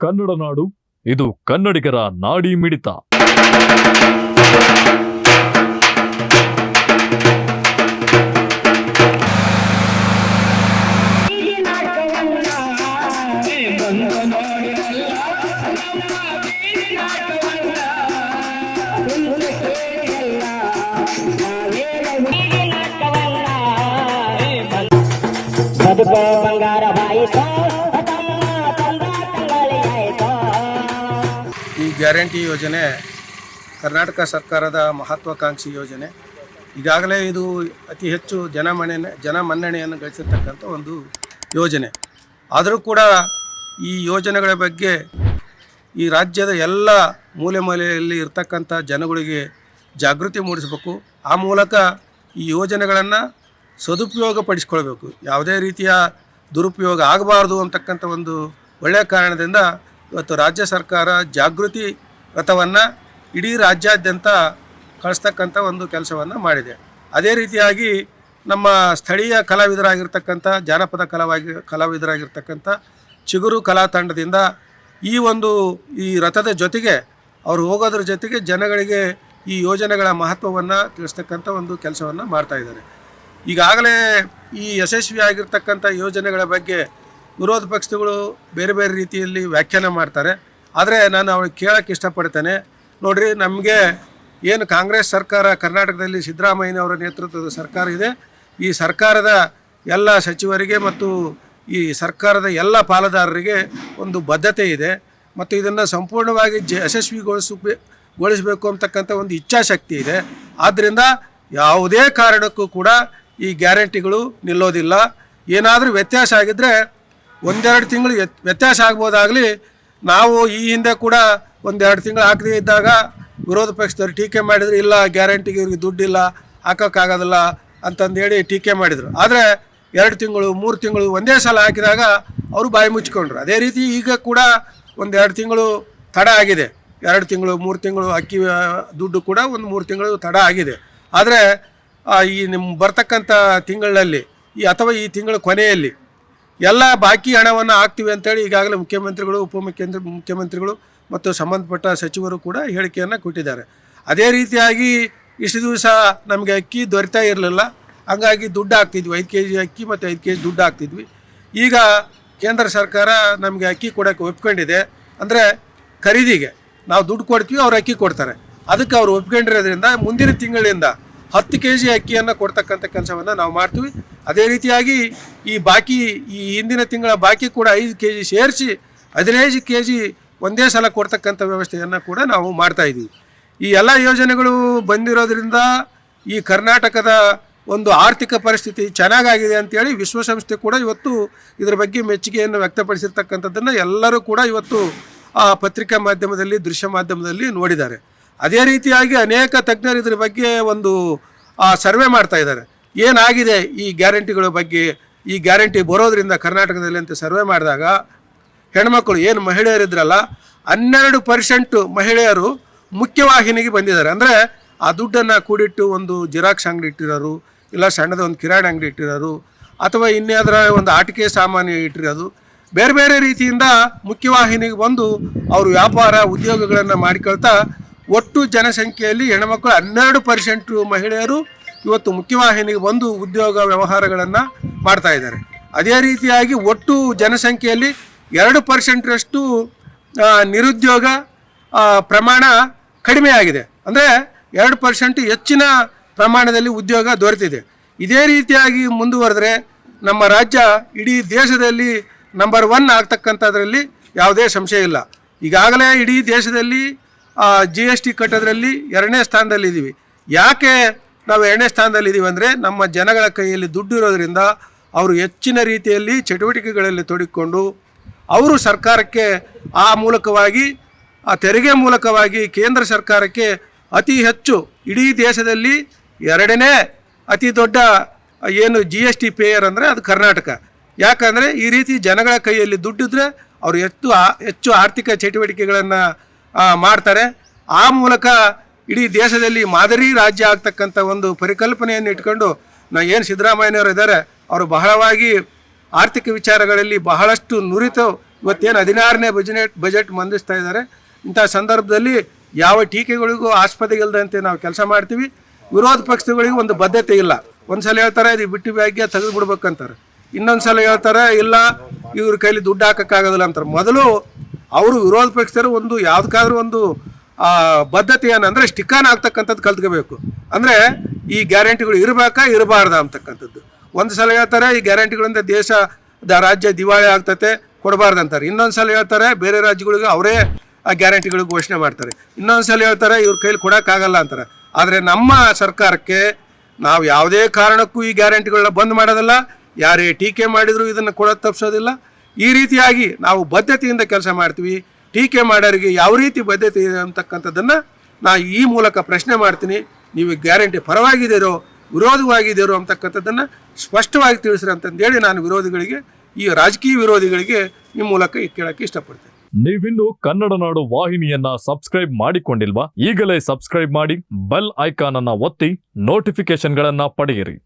ಕನ್ನಡ ನಾಡು ಇದು ಕನ್ನಡಿಗರ ನಾಡಿ ಮಿಡಿತ. ಬಂಗಾರ ಬಂಗಾರವಾಯಿತೋ ಗ್ಯಾರಂಟಿ ಯೋಜನೆ ಕರ್ನಾಟಕ ಸರ್ಕಾರದ ಮಹತ್ವಾಕಾಂಕ್ಷಿ ಯೋಜನೆ. ಈಗಾಗಲೇ ಇದು ಅತಿ ಹೆಚ್ಚು ಜನಮನೆ ಜನಮನ್ನಣೆಯನ್ನು ಗಳಿಸಿರ್ತಕ್ಕಂಥ ಒಂದು ಯೋಜನೆ. ಆದರೂ ಕೂಡ ಈ ಯೋಜನೆಗಳ ಬಗ್ಗೆ ಈ ರಾಜ್ಯದ ಎಲ್ಲ ಮೂಲೆ ಮೂಲೆಯಲ್ಲಿ ಇರ್ತಕ್ಕಂಥ ಜನಗಳಿಗೆ ಜಾಗೃತಿ ಮೂಡಿಸಬೇಕು. ಆ ಮೂಲಕ ಈ ಯೋಜನೆಗಳನ್ನು ಸದುಪಯೋಗ ಪಡಿಸ್ಕೊಳ್ಬೇಕು ಯಾವುದೇ ರೀತಿಯ ದುರುಪಯೋಗ ಆಗಬಾರ್ದು ಅಂತಕ್ಕಂಥ ಒಂದು ಒಳ್ಳೆಯ ಕಾರಣದಿಂದ ಇವತ್ತು ರಾಜ್ಯ ಸರ್ಕಾರ ಜಾಗೃತಿ ರಥವನ್ನು ಇಡೀ ರಾಜ್ಯಾದ್ಯಂತ ಕಳಿಸ್ತಕ್ಕಂಥ ಒಂದು ಕೆಲಸವನ್ನು ಮಾಡಿದೆ. ಅದೇ ರೀತಿಯಾಗಿ ನಮ್ಮ ಸ್ಥಳೀಯ ಕಲಾವಿದರಾಗಿರ್ತಕ್ಕಂಥ, ಜಾನಪದ ಕಲಾವಾಗಿ, ಕಲಾವಿದರಾಗಿರ್ತಕ್ಕಂಥ ಚಿಗುರು ಕಲಾ ತಂಡದಿಂದ ಈ ಒಂದು, ಈ ರಥದ ಜೊತೆಗೆ ಅವರು ಹೋಗೋದ್ರ ಜೊತೆಗೆ ಜನಗಳಿಗೆ ಈ ಯೋಜನೆಗಳ ಮಹತ್ವವನ್ನು ತಿಳಿಸ್ತಕ್ಕಂಥ ಒಂದು ಕೆಲಸವನ್ನು ಮಾಡ್ತಾ ಇದ್ದಾರೆ. ಈಗಾಗಲೇ ಈ ಯಶಸ್ವಿ ಆಗಿರ್ತಕ್ಕಂಥ ಯೋಜನೆಗಳ ಬಗ್ಗೆ ವಿರೋಧ ಪಕ್ಷಗಳು ಬೇರೆ ಬೇರೆ ರೀತಿಯಲ್ಲಿ ವ್ಯಾಖ್ಯಾನ ಮಾಡ್ತಾರೆ. ಆದರೆ ನಾನು ಅವ್ರಿಗೆ ಕೇಳೋಕ್ಕೆ ಇಷ್ಟಪಡ್ತೇನೆ. ನೋಡಿರಿ, ನಮಗೆ ಏನು ಕಾಂಗ್ರೆಸ್ ಸರ್ಕಾರ, ಕರ್ನಾಟಕದಲ್ಲಿ ಸಿದ್ದರಾಮಯ್ಯನವರ ನೇತೃತ್ವದ ಸರ್ಕಾರ ಇದೆ. ಈ ಸರ್ಕಾರದ ಎಲ್ಲ ಸಚಿವರಿಗೆ ಮತ್ತು ಈ ಸರ್ಕಾರದ ಎಲ್ಲ ಪಾಲುದಾರರಿಗೆ ಒಂದು ಬದ್ಧತೆ ಇದೆ. ಮತ್ತು ಇದನ್ನು ಸಂಪೂರ್ಣವಾಗಿ ಜ, ಯಶಸ್ವಿಗೊಳಿಸಬೇ, ಗೊಳಿಸಬೇಕು ಅಂತಕ್ಕಂಥ ಒಂದು ಇಚ್ಛಾಶಕ್ತಿ ಇದೆ. ಆದ್ದರಿಂದ ಯಾವುದೇ ಕಾರಣಕ್ಕೂ ಕೂಡ ಈ ಗ್ಯಾರಂಟಿಗಳು ನಿಲ್ಲೋದಿಲ್ಲ. ಏನಾದರೂ ವ್ಯತ್ಯಾಸ ಆಗಿದ್ದರೆ ಒಂದೆರಡು ತಿಂಗಳು ವ್ಯತ್ಯಾಸ ಆಗ್ಬೋದಾಗಲಿ, ನಾವು ಈ ಹಿಂದೆ ಕೂಡ ಒಂದೆರಡು ತಿಂಗಳು ಹಾಕದೇ ಇದ್ದಾಗ ವಿರೋಧ ಪಕ್ಷದವ್ರು ಟೀಕೆ ಮಾಡಿದ್ರು, ಇಲ್ಲ ಗ್ಯಾರಂಟಿಗೆ ಇವ್ರಿಗೆ ದುಡ್ಡಿಲ್ಲ, ಹಾಕೋಕ್ಕಾಗೋದಿಲ್ಲ ಅಂತಂದೇಳಿ ಟೀಕೆ ಮಾಡಿದರು. ಆದರೆ ಎರಡು ತಿಂಗಳು, ಮೂರು ತಿಂಗಳು ಒಂದೇ ಸಲ ಹಾಕಿದಾಗ ಅವರು ಬಾಯಿ ಮುಚ್ಚಿಕೊಂಡ್ರು ಅದೇ ರೀತಿ ಈಗ ಕೂಡ ಒಂದೆರಡು ತಿಂಗಳು ತಡ ಆಗಿದೆ. ಎರಡು ತಿಂಗಳು, ಮೂರು ತಿಂಗಳು ಅಕ್ಕಿ ದುಡ್ಡು ಕೂಡ ಒಂದು ಮೂರು ತಿಂಗಳು ತಡ ಆಗಿದೆ. ಆದರೆ ಈ ನಿಮ್ಮ ಬರ್ತಕ್ಕಂಥ ತಿಂಗಳಲ್ಲಿ, ಈ ಅಥವಾ ಈ ತಿಂಗಳ ಕೊನೆಯಲ್ಲಿ ಎಲ್ಲ ಬಾಕಿ ಹಣವನ್ನು ಹಾಕ್ತೀವಿ ಅಂತೇಳಿ ಈಗಾಗಲೇ ಮುಖ್ಯಮಂತ್ರಿಗಳು ಉಪಮುಖ್ಯಮಂತ್ರಿ ಮುಖ್ಯಮಂತ್ರಿಗಳು ಮತ್ತು ಸಂಬಂಧಪಟ್ಟ ಸಚಿವರು ಕೂಡ ಹೇಳಿಕೆಯನ್ನು ಕೊಟ್ಟಿದ್ದಾರೆ. ಅದೇ ರೀತಿಯಾಗಿ ಇಷ್ಟು ದಿವಸ ನಮಗೆ ಅಕ್ಕಿ ದೊರಿತಾ ಇರಲಿಲ್ಲ. ಹಂಗಾಗಿ ದುಡ್ಡು ಹಾಕ್ತಿದ್ವಿ. ಐದು ಕೆ ಜಿ ಅಕ್ಕಿ ಮತ್ತು ಐದು ಕೆ ಜಿ ದುಡ್ಡು ಹಾಕ್ತಿದ್ವಿ. ಈಗ ಕೇಂದ್ರ ಸರ್ಕಾರ ನಮಗೆ ಅಕ್ಕಿ ಕೊಡೋಕ್ಕೆ ಒಪ್ಕೊಂಡಿದೆ. ಅಂದರೆ ಖರೀದಿಗೆ. ನಾವು ದುಡ್ಡು ಕೊಡ್ತೀವಿ, ಅವ್ರು ಅಕ್ಕಿ ಕೊಡ್ತಾರೆ. ಅದಕ್ಕೆ ಅವ್ರು ಒಪ್ಕೊಂಡಿರೋದ್ರಿಂದ ಮುಂದಿನ ತಿಂಗಳಿಂದ ಹತ್ತು ಕೆ ಜಿ ಅಕ್ಕಿಯನ್ನು ಕೊಡ್ತಕ್ಕಂಥ ಕೆಲಸವನ್ನು ನಾವು ಮಾಡ್ತೀವಿ. ಅದೇ ರೀತಿಯಾಗಿ ಈ ಬಾಕಿ, ಈ ಹಿಂದಿನ ತಿಂಗಳ ಬಾಕಿ ಕೂಡ ಐದು ಕೆ ಜಿ ಸೇರಿಸಿ ಹದಿನೈದು ಕೆ ಜಿ ಒಂದೇ ಸಲ ಕೊಡ್ತಕ್ಕಂಥ ವ್ಯವಸ್ಥೆಯನ್ನು ಕೂಡ ನಾವು ಮಾಡ್ತಾ ಇದ್ದೀವಿ. ಈ ಎಲ್ಲ ಯೋಜನೆಗಳು ಬಂದಿರೋದ್ರಿಂದ ಈ ಕರ್ನಾಟಕದ ಒಂದು ಆರ್ಥಿಕ ಪರಿಸ್ಥಿತಿ ಚೆನ್ನಾಗಾಗಿದೆ ಅಂತೇಳಿ ವಿಶ್ವಸಂಸ್ಥೆ ಕೂಡ ಇವತ್ತು ಇದರ ಬಗ್ಗೆ ಮೆಚ್ಚುಗೆಯನ್ನು ವ್ಯಕ್ತಪಡಿಸಿರ್ತಕ್ಕಂಥದ್ದನ್ನು ಎಲ್ಲರೂ ಕೂಡ ಇವತ್ತು ಆ ಪತ್ರಿಕಾ ಮಾಧ್ಯಮದಲ್ಲಿ, ದೃಶ್ಯ ಮಾಧ್ಯಮದಲ್ಲಿ ನೋಡಿದ್ದಾರೆ. ಅದೇ ರೀತಿಯಾಗಿ ಅನೇಕ ತಜ್ಞರು ಇದ್ರ ಬಗ್ಗೆ ಒಂದು ಸರ್ವೆ ಮಾಡ್ತಾ ಇದ್ದಾರೆ. ಏನಾಗಿದೆ ಈ ಗ್ಯಾರಂಟಿಗಳ ಬಗ್ಗೆ? ಈ ಗ್ಯಾರಂಟಿ ಬರೋದ್ರಿಂದ ಕರ್ನಾಟಕದಲ್ಲಿ ಅಂತ ಸರ್ವೆ ಮಾಡಿದಾಗ ಹೆಣ್ಮಕ್ಳು ಏನು ಮಹಿಳೆಯರಿದ್ರಲ್ಲ ಹನ್ನೆರಡು ಪರ್ಸೆಂಟು ಮಹಿಳೆಯರು ಮುಖ್ಯವಾಹಿನಿಗೆ ಬಂದಿದ್ದಾರೆ. ಅಂದರೆ ಆ ದುಡ್ಡನ್ನು ಕೂಡಿಟ್ಟು ಒಂದು ಜಿರಾಕ್ಸ್ ಅಂಗಡಿ ಇಟ್ಟಿರೋರು, ಇಲ್ಲ ಸಣ್ಣದ ಒಂದು ಕಿರಾಣಿ ಅಂಗಡಿ ಇಟ್ಟಿರೋರು, ಅಥವಾ ಇನ್ಯಾವುದರ ಒಂದು ಆಟಿಕೆ ಸಾಮಾನು ಇಟ್ಟಿರೋದು, ಬೇರೆ ಬೇರೆ ರೀತಿಯಿಂದ ಮುಖ್ಯವಾಹಿನಿಗೆ ಬಂದು ಅವರು ವ್ಯಾಪಾರ ಉದ್ಯೋಗಗಳನ್ನು ಮಾಡಿಕೊಳ್ತಾ ಒಟ್ಟು ಜನಸಂಖ್ಯೆಯಲ್ಲಿ ಹೆಣ್ಮಕ್ಳು ಹನ್ನೆರಡು ಪರ್ಸೆಂಟು ಮಹಿಳೆಯರು ಇವತ್ತು ಮುಖ್ಯವಾಹಿನಿಗೆ ಬಂದು ಉದ್ಯೋಗ ವ್ಯವಹಾರಗಳನ್ನು ಮಾಡ್ತಾ ಇದ್ದಾರೆ. ಅದೇ ರೀತಿಯಾಗಿ ಒಟ್ಟು ಜನಸಂಖ್ಯೆಯಲ್ಲಿ ಎರಡು ಪರ್ಸೆಂಟ್ರಷ್ಟು ನಿರುದ್ಯೋಗ ಪ್ರಮಾಣ ಕಡಿಮೆ ಆಗಿದೆ. ಅಂದರೆ ಎರಡು ಪರ್ಸೆಂಟ್ ಹೆಚ್ಚಿನ ಪ್ರಮಾಣದಲ್ಲಿ ಉದ್ಯೋಗ ದೊರೆತಿದೆ. ಇದೇ ರೀತಿಯಾಗಿ ಮುಂದುವರೆದ್ರೆ ನಮ್ಮ ರಾಜ್ಯ ಇಡೀ ದೇಶದಲ್ಲಿ ನಂಬರ್ ಒನ್ ಆಗ್ತಕ್ಕಂಥದ್ರಲ್ಲಿ ಯಾವುದೇ ಸಂಶಯ ಇಲ್ಲ. ಈಗಾಗಲೇ ಇಡೀ ದೇಶದಲ್ಲಿ ಜಿ ಎಸ್ ಟಿ ಕಟ್ಟೋದ್ರಲ್ಲಿ ಎರಡನೇ ಸ್ಥಾನದಲ್ಲಿದ್ದೀವಿ. ಯಾಕೆ ನಾವು ಎರಡನೇ ಸ್ಥಾನದಲ್ಲಿದ್ದೀವಿ ಅಂದರೆ ನಮ್ಮ ಜನಗಳ ಕೈಯಲ್ಲಿ ದುಡ್ಡು ಇರೋದ್ರಿಂದ ಅವರು ಹೆಚ್ಚಿನ ರೀತಿಯಲ್ಲಿ ಚಟುವಟಿಕೆಗಳಲ್ಲಿ ತೊಡಗಿಕೊಂಡು ಅವರು ಸರ್ಕಾರಕ್ಕೆ ಆ ಮೂಲಕವಾಗಿ, ಆ ತೆರಿಗೆ ಮೂಲಕವಾಗಿ ಕೇಂದ್ರ ಸರ್ಕಾರಕ್ಕೆ ಅತಿ ಹೆಚ್ಚು ಇಡೀ ದೇಶದಲ್ಲಿ ಎರಡನೇ ಅತಿ ದೊಡ್ಡ ಏನು ಜಿ ಎಸ್ ಟಿ ಪೇಯರ್ ಅಂದರೆ ಅದು ಕರ್ನಾಟಕ. ಯಾಕಂದರೆ ಈ ರೀತಿ ಜನಗಳ ಕೈಯಲ್ಲಿ ದುಡ್ಡಿದ್ರೆ ಅವರು ಹೆಚ್ಚು ಹೆಚ್ಚು ಆರ್ಥಿಕ ಚಟುವಟಿಕೆಗಳನ್ನು ಮಾಡ್ತಾರೆ. ಆ ಮೂಲಕ ಇಡೀ ದೇಶದಲ್ಲಿ ಮಾದರಿ ರಾಜ್ಯ ಆಗ್ತಕ್ಕಂಥ ಒಂದು ಪರಿಕಲ್ಪನೆಯನ್ನು ಇಟ್ಕೊಂಡು ನಾ ಏನು ಸಿದ್ದರಾಮಯ್ಯನವರು ಇದ್ದಾರೆ. ಅವರು ಬಹಳವಾಗಿ ಆರ್ಥಿಕ ವಿಚಾರಗಳಲ್ಲಿ ಬಹಳಷ್ಟು ನುರಿತು ಇವತ್ತೇನು ಹದಿನಾರನೇ ಬಜೆಟ್ ಬಜೆಟ್ ಮಂಡಿಸ್ತಾ ಇದ್ದಾರೆ. ಇಂಥ ಸಂದರ್ಭದಲ್ಲಿ ಯಾವ ಟೀಕೆಗಳಿಗೂ ಆಸ್ಪದ ಇಲ್ಲದಂತೆ ನಾವು ಕೆಲಸ ಮಾಡ್ತೀವಿ. ವಿರೋಧ ಪಕ್ಷಗಳಿಗೆ ಒಂದು ಬದ್ಧತೆ ಇಲ್ಲ. ಒಂದ್ಸಲ ಹೇಳ್ತಾರೆ, ಇದು ಬಿಟ್ಟು ಬ್ಯಾಗ್ಗೆ ತೆಗೆದು ಬಿಡ್ಬೇಕಂತಾರೆ ಇನ್ನೊಂದು ಸಲ ಹೇಳ್ತಾರೆ, ಇಲ್ಲ, ಇವ್ರ ಕೈಲಿ ದುಡ್ಡು ಹಾಕೋಕ್ಕಾಗೋದಿಲ್ಲ ಅಂತಾರೆ. ಮೊದಲು ಅವರು ವಿರೋಧ ಪಕ್ಷದವರು ಒಂದು ಯಾವ್ದಕ್ಕಾದ್ರೂ ಒಂದು ಬದ್ಧತೆ ಏನಂದ್ರೆ ಸ್ಟಿಕ್ಕನ್ ಆಗ್ತಕ್ಕಂಥದ್ದು ಕಲ್ತ್ಕೋಬೇಕು. ಅಂದರೆ ಈ ಗ್ಯಾರಂಟಿಗಳು ಇರಬೇಕಾ, ಇರಬಾರ್ದ ಅಂತಕ್ಕಂಥದ್ದು. ಒಂದು ಸಲ ಹೇಳ್ತಾರೆ, ಈ ಗ್ಯಾರಂಟಿಗಳಿಂದ ದೇಶ ರಾಜ್ಯ ದಿವಾಳಿ ಆಗ್ತತೆ ಕೊಡಬಾರ್ದು ಅಂತಾರೆ ಇನ್ನೊಂದು ಸಲ ಹೇಳ್ತಾರೆ, ಬೇರೆ ರಾಜ್ಯಗಳಿಗೆ ಅವರೇ ಆ ಗ್ಯಾರಂಟಿಗಳು ಘೋಷಣೆ ಮಾಡ್ತಾರೆ. ಇನ್ನೊಂದು ಸಲ ಹೇಳ್ತಾರೆ, ಇವ್ರ ಕೈಲಿ ಕೊಡೋಕ್ಕಾಗಲ್ಲ ಅಂತಾರೆ. ಆದರೆ ನಮ್ಮ ಸರ್ಕಾರಕ್ಕೆ ನಾವು ಯಾವುದೇ ಕಾರಣಕ್ಕೂ ಈ ಗ್ಯಾರಂಟಿಗಳನ್ನ ಬಂದ್ ಮಾಡೋದಿಲ್ಲ. ಯಾರೇ ಟೀಕೆ ಮಾಡಿದರೂ ಇದನ್ನು ಕೊಡೋದು ತಪ್ಪಿಸೋದಿಲ್ಲ ಈ ರೀತಿಯಾಗಿ ನಾವು ಬದ್ಧತೆಯಿಂದ ಕೆಲಸ ಮಾಡ್ತೀವಿ. ಟೀಕೆ ಮಾಡೋರಿಗೆ ಯಾವ ರೀತಿ ಬದ್ಧತೆ ಇದೆ ಅಂತಕ್ಕಂಥದ್ದನ್ನು ನಾ ಈ ಮೂಲಕ ಪ್ರಶ್ನೆ ಮಾಡ್ತೀನಿ. ನೀವು ಗ್ಯಾರಂಟಿ ಪರವಾಗಿದ್ದೀರೋ ವಿರೋಧವಾಗಿದ್ದೀರೋ ಅಂತಕ್ಕಂಥದ್ದನ್ನು ಸ್ಪಷ್ಟವಾಗಿ ತಿಳಿಸ್ರಿ ಅಂತಂದೇಳಿ ನಾನು ವಿರೋಧಿಗಳಿಗೆ, ಈ ರಾಜಕೀಯ ವಿರೋಧಿಗಳಿಗೆ ಈ ಮೂಲಕ ಕೇಳಕ್ಕೆ ಇಷ್ಟಪಡ್ತೇನೆ. ನೀವಿನ್ನು ಕನ್ನಡ ನಾಡು ವಾಹಿನಿಯನ್ನ ಸಬ್ಸ್ಕ್ರೈಬ್ ಮಾಡಿಕೊಂಡಿಲ್ವಾ? ಈಗಲೇ ಸಬ್ಸ್ಕ್ರೈಬ್ ಮಾಡಿ, ಬೆಲ್ ಐಕಾನ್ ಅನ್ನ ಒತ್ತಿ ನೋಟಿಫಿಕೇಶನ್ಗಳನ್ನ ಪಡೆಯಿರಿ.